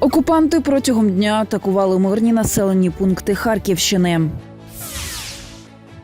Окупанти протягом дня атакували мирні населені пункти Харківщини.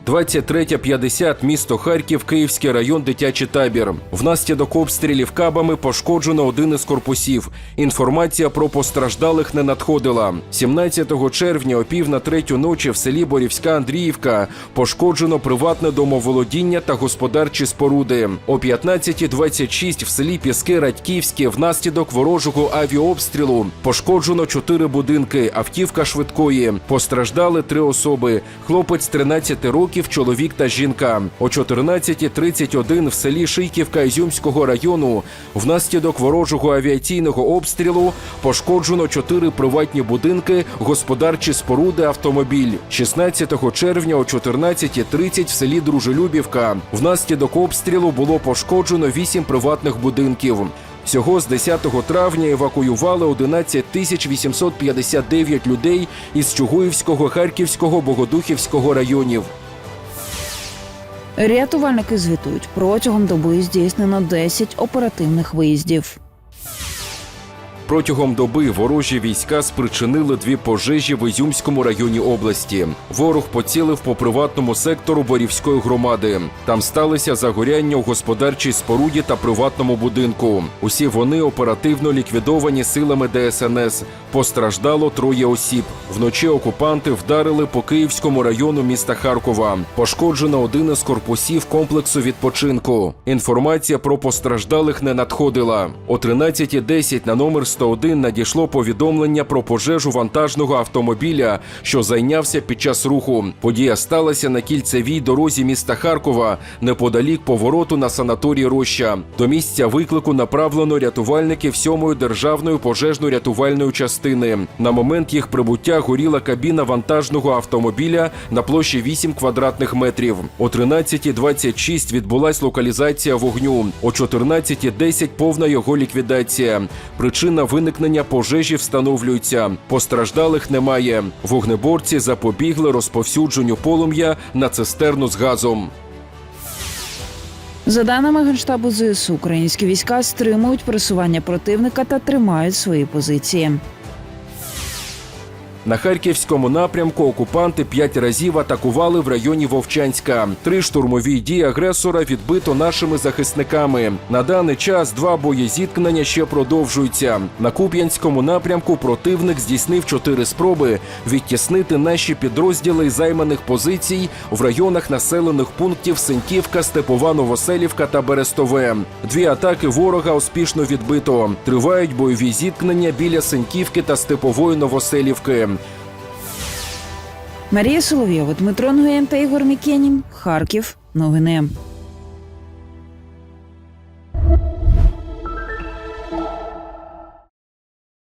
23.50, місто Харків, Київський район, дитячий табір. Внаслідок обстрілів кабами пошкоджено один із корпусів. Інформація про постраждалих не надходила. 17 червня о пів на третю ночі в селі Борівська Андріївка пошкоджено приватне домоволодіння та господарчі споруди. О 15.26 в селі Піски Радьківське внаслідок ворожого авіаобстрілу пошкоджено чотири будинки, автівка швидкої. Постраждали три особи. Хлопець 13 років, чоловік та жінка. О 14.31 в селі Шийківка Ізюмського району внаслідок ворожого авіаційного обстрілу пошкоджено чотири приватні будинки, господарчі споруди, автомобіль. 16 червня о 14.30 в селі Дружелюбівка внаслідок обстрілу було пошкоджено вісім приватних будинків. Всього з 10 травня евакуювали 11 тисяч 859 людей із Чугуївського, Харківського, Богодухівського районів. Рятувальники звітують, протягом доби здійснено 10 оперативних виїздів. Протягом доби ворожі війська спричинили дві пожежі в Ізюмському районі області. Ворог поцілив по приватному сектору Борівської громади. Там сталося загоряння у господарчій споруді та приватному будинку. Усі вони оперативно ліквідовані силами ДСНС. Постраждало троє осіб. Вночі окупанти вдарили по Київському району міста Харкова. Пошкоджено один із корпусів комплексу відпочинку. Інформація про постраждалих не надходила. О 13.10 на номер 101 надійшло повідомлення про пожежу вантажного автомобіля, що зайнявся під час руху. Подія сталася на кільцевій дорозі міста Харкова, неподалік повороту на санаторій Роща. До місця виклику направлено рятувальників 7-ї державної пожежно-рятувальної частини. На момент їх прибуття горіла кабіна вантажного автомобіля на площі 8 квадратних метрів. О 13.26 відбулась локалізація вогню. О 14.10 повна його ліквідація. Причина виникнення пожежі встановлюються. Постраждалих немає. Вогнеборці запобігли розповсюдженню полум'я на цистерну з газом. За даними Генштабу ЗСУ, українські війська стримують просування противника та тримають свої позиції. На харківському напрямку окупанти п'ять разів атакували в районі Вовчанська. Три штурмові дії агресора відбито нашими захисниками. На даний час два боєзіткнення ще продовжуються. На Куп'янському напрямку противник здійснив чотири спроби відтіснити наші підрозділи займаних позицій в районах населених пунктів Синьківка, Степова, Новоселівка та Берестове. Дві атаки ворога успішно відбито. Тривають бойові зіткнення біля Синьківки та Степової Новоселівки. Марія Соловєва, Дмитро Нгуєн та Ігор Мікенін. Харків. Новини.